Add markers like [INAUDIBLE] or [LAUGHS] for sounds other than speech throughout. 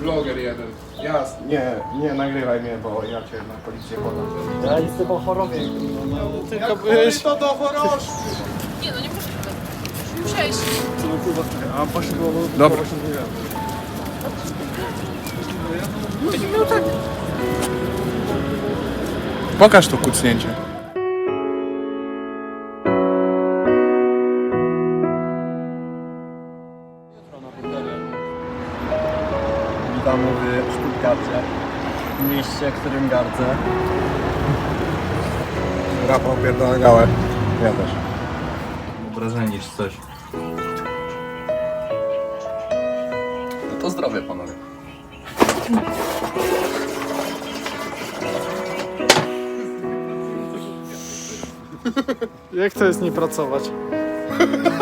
Vloger jeden. Jasne. Nie, nie nagrywaj mnie, bo ja cię na policję podam. Ja jestem o chorobie. Tylko byłeś... to do choroszczy. Nie no, nie możliwe. Cześć. A poszedł Dobra. Pokaż to kucnięcie. Witamy w Stuttgarcie. Mieście, którym gardzę. Rafał pierdolę gałę. Ja też. Obrażenie niż coś. No to zdrowie panowie. Jak to jest nie pracować? [LAUGHS]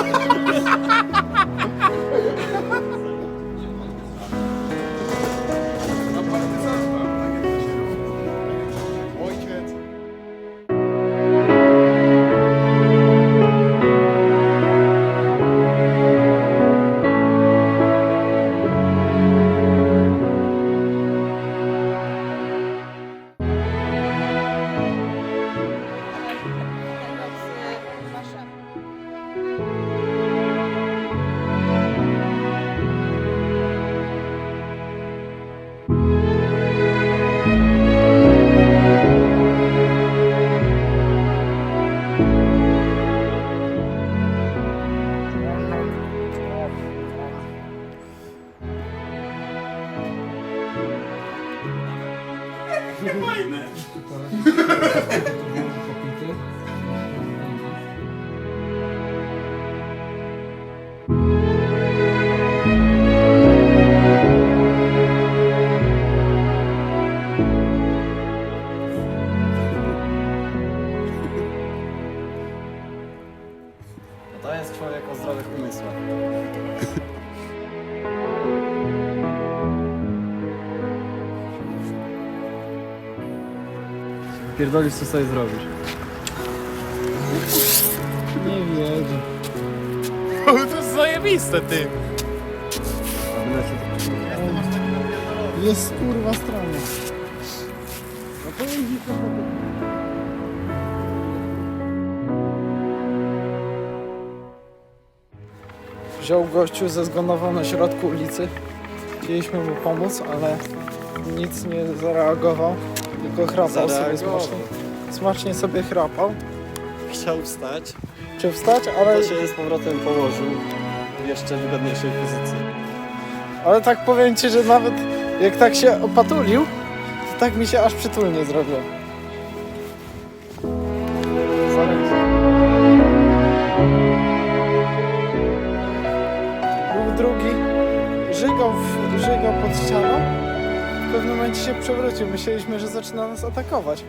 To jest człowiek o zdrowych umysłach. Pierdolisz co sobie zrobisz. Nie wierzę. To jest zajebiste ty. Jest kurwa strona. No to jeździ Wziął gościu ze zgonował na środku ulicy. Chcieliśmy mu pomóc, ale nic nie zareagował. Tylko chrapał sobie Zareagował. smacznie. Smacznie sobie chrapał. chciał wstać, Czy wstać, ale, to się z powrotem położył w jeszcze wygodniejszej pozycji. ale tak powiem ci, że nawet jak tak się opatulił, to tak mi się aż przytulnie zrobiło. Był drugi, żygał, w, żygał pod ścianą. W pewnym momencie się przewrócił. Myśleliśmy, że zaczyna nas atakować.